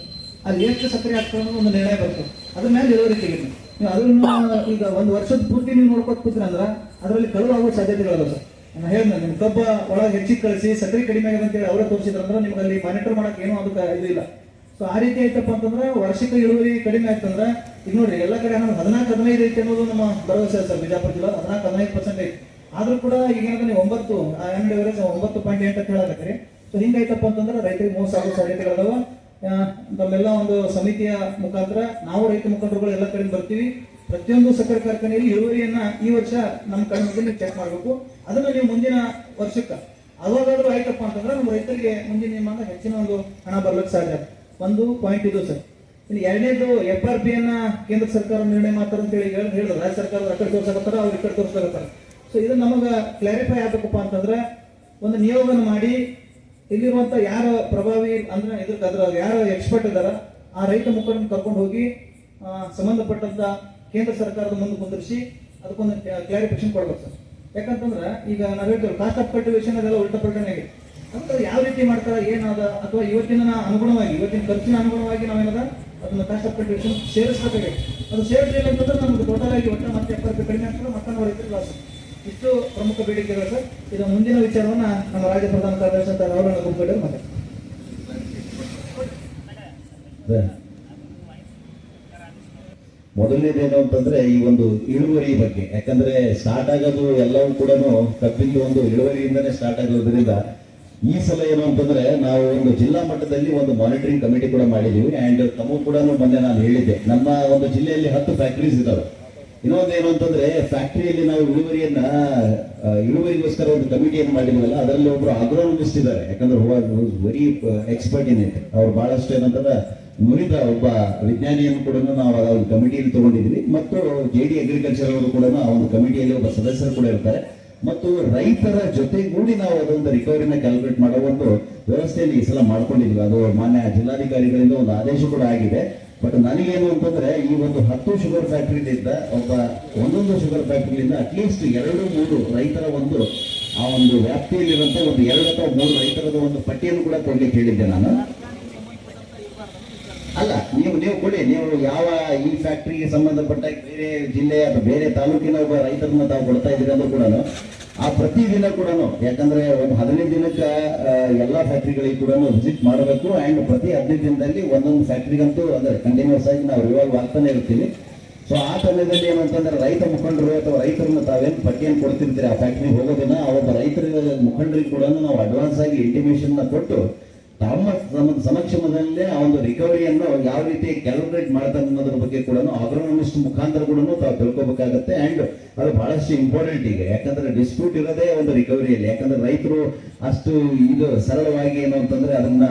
ಅದು ಎಷ್ಟು ಸಕ್ಕರೆ ಅನ್ನೋದು ಒಂದು ನಿರ್ಣಯ ಬರ್ತದೆ. ಅದ್ರ ಮೇಲೆ ಇಳುವರಿ ತೆಗಿರಿ ನೀವು ಅದನ್ನು ಈಗ ಒಂದು ವರ್ಷದ ಪೂರ್ತಿ ನೀವು ನೋಡ್ಕೊತ ಕೂತ್ರಿ ಅಂದ್ರೆ ಅದರಲ್ಲಿ ಕಳುವು ಆಗೋ ಸಾಧ್ಯತೆಗಳು ಸರ್. ನಾನು ಹೇಳಿದ್ನ ನಿಮ್ಮ ಕಬ್ಬ ಒಳಗೆ ಹೆಚ್ಚಿಗೆ ಕಳಿಸಿ ಸಕ್ಕರೆ ಕಡಿಮೆ ಆಗಿದೆ ಅಂತೇಳಿ ಅವರೇ ತೋರಿಸಿದ್ರಂದ್ರೆ ನಿಮ್ಗೆ ಅಲ್ಲಿ ಮಾನಿಟರ್ ಮಾಡಕ್ಕೆ ಏನೂ ಅದಕ್ಕೆ ಇದಿಲ್ಲ ಸೊ ಆ ರೀತಿ ಐತಪ್ಪ ಅಂತಂದ್ರೆ ವಾರ್ಷಿಕ ಇಳುವರಿ ಕಡಿಮೆ ಆಯ್ತಂದ್ರೆ ಈಗ ನೋಡ್ರಿ, ಎಲ್ಲ ಕಡೆ ನಮ್ಗೆ ಹದಿನಾಲ್ಕು, ಹದಿನೈದು ಐತೆ ಅನ್ನೋದು ನಮ್ಮ ಭರವಸೆ ಸರ್, ಬಿಜಾಪುರ ಜಿಲ್ಲಾ ಹದಿನಾಲ್ಕು, ಹದಿನೈದು ಪರ್ಸೆಂಟ್ ಐತಿ. ಆದ್ರೂ ಕೂಡ ಈಗ ಏನಂದ್ರೆ ನೀವು ಒಂಬತ್ತು ಎವರೇಜ್ ಒಂಬತ್ತು ಪಾಯಿಂಟ್ ಎಂಟು ಅಂತ ಹೇಳಕತ್ತೀರಿ. ಸೊ ಹಿಂಗೈತಪ್ಪ ಅಂತಂದ್ರೆ ರೈತರಿಗೆ ಮೋಸ ಆಗೋ ಸಾಧ್ಯತೆಗಳದಾವ ಆ, ನಮ್ಮೆಲ್ಲ ಒಂದು ಸಮಿತಿಯ ಮುಖಾಂತರ ನಾವು ರೈತ ಮುಖಂಡರುಗಳು ಎಲ್ಲ ಕಡೆ ಬರ್ತೀವಿ. ಪ್ರತಿಯೊಂದು ಸಕ್ಕರೆ ಕಾರ್ಖಾನೆಯಲ್ಲಿ ಇಳುವರಿಯನ್ನ ಈ ವರ್ಷ ನಮ್ಮ ಕಡೆ ಚೆಕ್ ಮಾಡಬೇಕು. ಅದನ್ನು ನೀವು ಮುಂದಿನ ವರ್ಷಕ್ಕೆ ಅವಾಗಾದ್ರೂ ಆಯ್ತಪ್ಪ ಅಂತಂದ್ರೆ ನಮ್ಮ ರೈತರಿಗೆ ಮುಂದಿನ ನಿಮ್ಮಂಗ ಹೆಚ್ಚಿನ ಒಂದು ಹಣ ಬರ್ಲಿಕ್ಕೆ ಸಾಧ್ಯ. ಒಂದು ಪಾಯಿಂಟ್ ಇದು ಸರ್. ಇನ್ನು ಎರಡನೇದು ಎಫ್ ಆರ್ ಪಿ ಅನ್ನ ಕೇಂದ್ರ ಸರ್ಕಾರ ನಿರ್ಣಯ ಮಾಡ್ತಾರೆ ಅಂತ ಹೇಳಿ ಹೇಳಿ ಹೇಳಿದ್ರು. ರಾಜ್ಯ ಸರ್ಕಾರ ಆ ಕಡೆ ಅವ್ರು ಈ ಕಡೆ ಸೊ ಇದು ನಮಗೆ ಕ್ಲಾರಿಫೈ ಆಗ್ಬೇಕಪ್ಪ ಅಂತಂದ್ರೆ ಒಂದು ನಿಯೋಗನ ಮಾಡಿ ಇಲ್ಲಿರುವಂತ ಯಾರ ಪ್ರಭಾವಿ ಅಂದ್ರೆ ಇದಕ್ಕೆ ಅದ್ರ ಯಾರ ಎಕ್ಸ್ಪರ್ಟ್ ಇದಾರ, ಆ ರೈತ ಮುಖಂಡನ ಕರ್ಕೊಂಡು ಹೋಗಿ ಸಂಬಂಧಪಟ್ಟಂತ ಕೇಂದ್ರ ಸರ್ಕಾರದ ಮುಂದೆ ಕುಂದಿರಿಸಿ ಅದಕ್ಕೊಂದು ಕ್ಲಾರಿಫಿಕೇಶನ್ ಕೊಡ್ಬೇಕು ಸರ್. ಯಾಕಂತಂದ್ರೆ ಈಗ ನಾವು ಹೇಳ್ತೀವಿ ಕಾಸ್ಟ್ ಆಫ್ ಕಲ್ಟಿವೇಶನ್ ಅದೆಲ್ಲ ಉಲ್ಟಾ ಆಗಿದೆ. ಅಂತ ಯಾವ ರೀತಿ ಮಾಡ್ತಾರೆ, ಏನಾದ, ಅಥವಾ ಇವತ್ತಿನ ಅನುಗುಣವಾಗಿ, ಇವತ್ತಿನ ಖರ್ಚಿನ ಅನುಗುಣವಾಗಿ ನಾವೇನದ ಅದನ್ನ ಕಾಸ್ಟ್ ಆಫ್ ಕಲ್ಟಿವೇಶನ್ ಸೇರಿಸ್ಬೇಕಾಗಿದೆ. ಅದು ಸೇರಿಸಲಿಲ್ಲ ಅಂತಂದ್ರೆ ನಮ್ಗೆ ಟೋಟಲ್ ಆಗಿ ಒಟ್ಟು ಮತ್ತೆ ಎಪ್ಪತ್ತು ಕಡಿಮೆ ಆಗ್ತದೆ ಮತ್ತೆ ನಾವು ರೈತರಿಗೆ ಲಾಸ್ ಇಷ್ಟು ಪ್ರಮುಖ ಬೇಡಿಕೆಗಳು ಸರ್. ಇದು ಮುಂದಿನ ವಿಚಾರವನ್ನ ನಮ್ಮ ರಾಜ್ಯ ಪ್ರಧಾನ ಕಾರ್ಯದರ್ಶಿ ಅಂತ ಅವರನ್ನ ಮತ್ತೆ. ಮೊದಲನೇದೇನು ಅಂತಂದ್ರೆ ಈ ಒಂದು ಇಳುವರಿ ಬಗ್ಗೆ. ಯಾಕಂದ್ರೆ ಸ್ಟಾರ್ಟ್ ಆಗೋದು ಎಲ್ಲವೂ ಕೂಡ ಕಬ್ಬಿಂದು ಒಂದು ಇಳುವರಿಯಿಂದನೇ ಸ್ಟಾರ್ಟ್ ಆಗೋದ್ರಿಂದ ಈ ಸಲ ಏನು ಅಂತಂದ್ರೆ ನಾವು ಒಂದು ಜಿಲ್ಲಾ ಮಟ್ಟದಲ್ಲಿ ಒಂದು ಮಾನಿಟರಿಂಗ್ ಕಮಿಟಿ ಕೂಡ ಮಾಡಿದೀವಿ. ಅಂಡ್ ತಮಗೂ ಕೂಡ ಮೊನ್ನೆ ನಾನು ಹೇಳಿದ್ದೆ. ನಮ್ಮ ಒಂದು ಜಿಲ್ಲೆಯಲ್ಲಿ ಹತ್ತು ಫ್ಯಾಕ್ಟರೀಸ್ ಇದಾವೆ. ಇನ್ನೊಂದು ಏನು ಅಂತಂದ್ರೆ ಫ್ಯಾಕ್ಟರಿಯಲ್ಲಿ ನಾವು ಇಳುವರಿಯನ್ನ ಇಳುವರಿಗೋಸ್ಕರ ಒಂದು ಕಮಿಟಿಯನ್ನು ಮಾಡಿದ್ವಲ್ಲ, ಅದರಲ್ಲಿ ಒಬ್ರು ಅಗ್ರೋನಮಿಸ್ಟ್ ಇದ್ದಾರೆ. ಯಾಕಂದ್ರೆ ವೆರಿ ಎಕ್ಸ್ಪರ್ಟ್ ಇನ್ ಇಟ್ ಅವ್ರು ಬಹಳಷ್ಟು ಏನಂತಂದ್ರೆ ನುರಿತ ಒಬ್ಬ ವಿಜ್ಞಾನಿಯನ್ನು ಕೂಡ ನಾವು ಆ ಒಂದು ಕಮಿಟಿಯಲ್ಲಿ ತಗೊಂಡಿದ್ವಿ ಮತ್ತು ಜೆ ಡಿ ಅಗ್ರಿಕಲ್ಚರ್ ಅವರು ಕೂಡ ಆ ಒಂದು ಕಮಿಟಿಯಲ್ಲಿ ಒಬ್ಬ ಸದಸ್ಯರು ಕೂಡ ಇರ್ತಾರೆ. ಮತ್ತು ರೈತರ ಜೊತೆಗೂಡಿ ನಾವು ಅದೊಂದು ರಿಕವರಿನ ಕ್ಯಾಲ್ಕುಲೇಟ್ ಮಾಡೋ ಒಂದು ವ್ಯವಸ್ಥೆಯಲ್ಲಿ ಈ ಸಲ ಮಾಡ್ಕೊಂಡಿದ್ವಿ ಅದು ಮಾನ್ಯ ಜಿಲ್ಲಾಧಿಕಾರಿಗಳಿಂದ ಒಂದು ಆದೇಶ ಕೂಡ ಆಗಿದೆ. ಬಟ್ ನನಗೇನು ಅಂತಂದ್ರೆ, ಈ ಒಂದು ಹತ್ತು ಶುಗರ್ ಫ್ಯಾಕ್ಟ್ರಿಲಿಂದ ಒಬ್ಬ ಒಂದೊಂದು ಶುಗರ್ ಫ್ಯಾಕ್ಟ್ರಿಲಿಂದ ಅಟ್ಲೀಸ್ಟ್ ಎರಡು, ಮೂರು ರೈತರ ಒಂದು, ಆ ಒಂದು ವ್ಯಾಪ್ತಿಯಲ್ಲಿರುವಂತ ಒಂದು ಎರಡು ಅಥವಾ ಮೂರು ರೈತರದ ಒಂದು ಪಟ್ಟಿಯನ್ನು ಕೂಡ ಕೊಡ್ಲಿಕ್ಕೆ ಹೇಳಿದ್ದೆ ನಾನು. ಅಲ್ಲ, ನೀವು ನೀವು ಕೊಡಿ, ನೀವು ಯಾವ ಈ ಫ್ಯಾಕ್ಟ್ರಿಗೆ ಸಂಬಂಧಪಟ್ಟ ಬೇರೆ ಜಿಲ್ಲೆ ಅಥವಾ ಬೇರೆ ತಾಲೂಕಿನ ಒಬ್ಬ ರೈತರನ್ನ ತಾವು ಕೊಡ್ತಾ ಇದ್ದೀರಿ ಅಂದ್ರೂ ಕೂಡ ಆ ಪ್ರತಿದಿನ ಕೂಡ ಯಾಕಂದ್ರೆ ಒಂದು ಹದಿನೈದು ದಿನಕ್ಕೆ ಎಲ್ಲ ಫ್ಯಾಕ್ಟರಿಗಳಿಗೆ ಕೂಡ ವಿಸಿಟ್ ಮಾಡಬೇಕು. ಆ್ಯಂಡ್ ಪ್ರತಿ ಹದಿನೈದು ದಿನದಲ್ಲಿ ಒಂದೊಂದು ಫ್ಯಾಕ್ಟ್ರಿಗಂತೂ ಅಂದ್ರೆ ಕಂಟಿನ್ಯೂಸ್ ಆಗಿ ನಾವು ರಿವಾಲ್ವ್ ಆಗ್ತಾನೆ ಇರ್ತೀವಿ. ಸೊ ಆ ಸಮಯದಲ್ಲಿ ಏನಂತಂದ್ರೆ ರೈತ ಮುಖಂಡರು ಅಥವಾ ರೈತರನ್ನ ತಾವೇನು ಪಟ್ಟಿಯನ್ನು ಕೊಡ್ತಿರ್ತೀರಿ? ಆ ಫ್ಯಾಕ್ಟ್ರಿಗೆ ಹೋಗೋದನ್ನ ಆ ರೈತರ ಮುಖಂಡರಿಗೆ ಕೂಡ ನಾವು ಅಡ್ವಾನ್ಸ್ ಆಗಿ ಇಂಟಿಮೇಷನ್ ಕೊಟ್ಟು ತಮ್ಮ ಸಮಕ್ಷಮದಲ್ಲೇ ಆ ಒಂದು ರಿಕವರಿಯನ್ನು ಯಾವ ರೀತಿ ಕ್ಯಾಲ್ಕುಲೇಟ್ ಮಾಡ್ತಾರೆ ಅನ್ನೋದ್ರ ಬಗ್ಗೆ ಕೂಡ ಅಗ್ರೋನಮಿಸ್ಟ್ ಮುಖಾಂತರ ಕೂಡ ತಾವು ತಿಳ್ಕೊಬೇಕಾಗತ್ತೆ. ಅಂಡ್ ಅದು ಬಹಳಷ್ಟು ಇಂಪಾರ್ಟೆಂಟ್ ಈಗ. ಯಾಕಂದ್ರೆ ಡಿಸ್ಪ್ಯೂಟ್ ಇರೋದೇ ಒಂದು ರಿಕವರಿಯಲ್ಲಿ ಯಾಕಂದ್ರೆ ರೈತರು ಅಷ್ಟು ಇದು ಸರಳವಾಗಿ ಏನು ಅಂತಂದ್ರೆ ಅದನ್ನ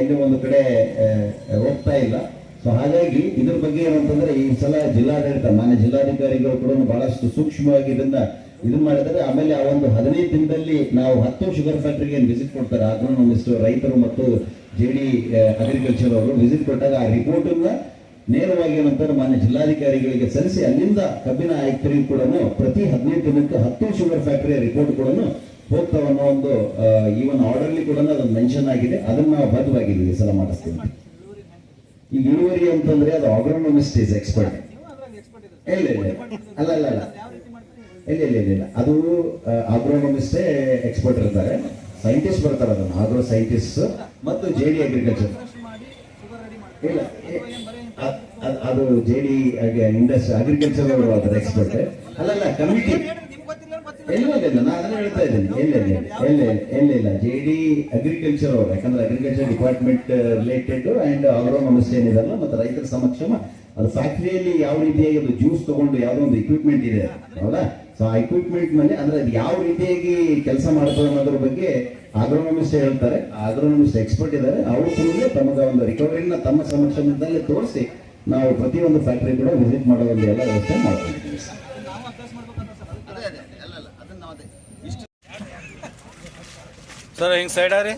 ಎಲ್ಲಿ ಒಂದು ಕಡೆ ಹೋಗ್ತಾ ಇಲ್ಲ. ಸೊ ಹಾಗಾಗಿ ಇದ್ರ ಬಗ್ಗೆ ಏನಂತಂದ್ರೆ ಈ ಸಲ ಜಿಲ್ಲಾಡಳಿತ, ಮಾನ್ಯ ಜಿಲ್ಲಾಧಿಕಾರಿಗಳು ಕೂಡ ಬಹಳಷ್ಟು ಸೂಕ್ಷ್ಮವಾಗಿ ಇದನ್ನ ಇದನ್ನ ಮಾಡಿದ್ರೆ ಆಮೇಲೆ ಆ ಒಂದು ಹದಿನೈದು ದಿನದಲ್ಲಿ ನಾವು ಹತ್ತು ಶುಗರ್ ಫ್ಯಾಕ್ಟರಿಗೆ ವಿಸಿಟ್ ಕೊಡ್ತಾರೆ. ಅಗ್ರೋನಮಿಸ್ಟ್ ರೈತರು ಮತ್ತು ಜೆ ಡಿ ಅಗ್ರಿಕಲ್ಚರ್ ಅವರು ವಿಸಿಟ್ ಕೊಟ್ಟಾಗ ಆ ರಿಪೋರ್ಟ್ ನೇರವಾಗಿ ಏನಂತಾರೆ ಮಾನ್ಯ ಜಿಲ್ಲಾಧಿಕಾರಿಗಳಿಗೆ ಸಲ್ಲಿಸಿ ಅಲ್ಲಿಂದ ಕಬ್ಬಿನ ಆಯುಕ್ತರಿಗೂ ಕೂಡ ಪ್ರತಿ ಹದಿನೈದು ದಿನಕ್ಕೆ ಹತ್ತು ಶುಗರ್ ಫ್ಯಾಕ್ಟರಿಯ ರಿಪೋರ್ಟ್ ಕೂಡ ಹೋಗ್ತಾವ ಅನ್ನೋ ಒಂದು ಈ ಒಂದು ಆರ್ಡರ್ಲಿ ಕೂಡ ಅದನ್ನು ಮೆನ್ಷನ್ ಆಗಿದೆ. ಅದನ್ನ ನಾವು ಬದ್ಧವಾಗಿದ್ದೀವಿ ಸಲ ಮಾಡಿಸ್ತೀವಿ ಇಳುವರಿ ಅಂತಂದ್ರೆ ಅದು ಆಗ್ರೋನಮಿಸ್ಟ್ ಇಸ್ ಎಕ್ಸ್ಪರ್ಟ್ ಇಲ್ಲ ಇಲ್ಲ ಅಲ್ಲ ಅಲ್ಲ ಅಲ್ಲ. ಇಲ್ಲ ಇಲ್ಲ ಇಲ್ಲ ಇಲ್ಲ ಅದು ಆಗ್ರೋನಮಿಸ್ಟೇ ಎಕ್ಸ್ಪರ್ಟ್ ಇರ್ತಾರೆ. ಸೈಂಟಿಸ್ಟ್ ಬರ್ತಾರೆ ಅದನ್ನು ಆಗ್ರೋ ಸೈಂಟಿಸ್ಟ್ ಮತ್ತು ಜೆ ಡಿ ಅಗ್ರಿಕಲ್ಚರ್ ಇಲ್ಲ ಅದ್- J D industry agriculture expert ಅಲ್ಲ ಅಲ್ಲ ಕಮಿಟಿ ಇಲ್ಲ ನಾನು ಅದನ್ನ ಹೇಳ್ತಾ ಇದ್ದೀನಿ. ಎಲ್ಲೆಲ್ಲ ಇಲ್ಲ? ಎಲ್ಲಿಲ್ಲ ಜೆ ಡಿ ಅಗ್ರಿಕಲ್ಚರ್ ಅವರು, ಯಾಕಂದ್ರೆ agriculture department related and agronomist ಏನಿದಲ್ಲ, ಮತ್ತು ರೈತರ ಸಮಕ್ಷಮ ಅದು ಫ್ಯಾಕ್ಟರಿಯಲ್ಲಿ ಯಾವ ರೀತಿಯಾಗಿ ಅದು ಜ್ಯೂಸ್ ತಗೊಂಡು ಯಾವುದೋ ಒಂದು ಇಕ್ವಿಪ್ಮೆಂಟ್ ಇದೆ, ಹೌದಾ? ಸೊ ಆ ಇಕ್ವಿಪ್ಮೆಂಟ್ ಮೇಲೆ ಅಂದ್ರೆ ಅದು ಯಾವ ರೀತಿಯಾಗಿ ಕೆಲಸ ಮಾಡ್ತದೆ ಅನ್ನೋದ್ರ ಬಗ್ಗೆ ಆಗ್ರೋನಮಿಸ್ಟ್ ಹೇಳ್ತಾರೆ. ಆಗ್ರೋನಮಿಸ್ಟ್ ಎಕ್ಸ್ಪರ್ಟ್ ಇದ್ದಾರೆ. ಅವ್ರ ಕೂಡ ತಮಗೆ ಒಂದು ರಿಕವರಿನ ತಮ್ಮ ಸಮಕ್ಷಮದಲ್ಲೇ ತೋರಿಸಿ ನಾವು ಪ್ರತಿಯೊಂದು ಫ್ಯಾಕ್ಟರಿ ಕೂಡ ವಿಸಿಟ್ ಮಾಡೋ ಒಂದು ಎಲ್ಲ ವ್ಯವಸ್ಥೆ ಮಾಡ್ಕೊಂಡಿದ್ದೀವಿ ಸರ್ ಹಿಂಗೆ ಸೈಡ ರೀ?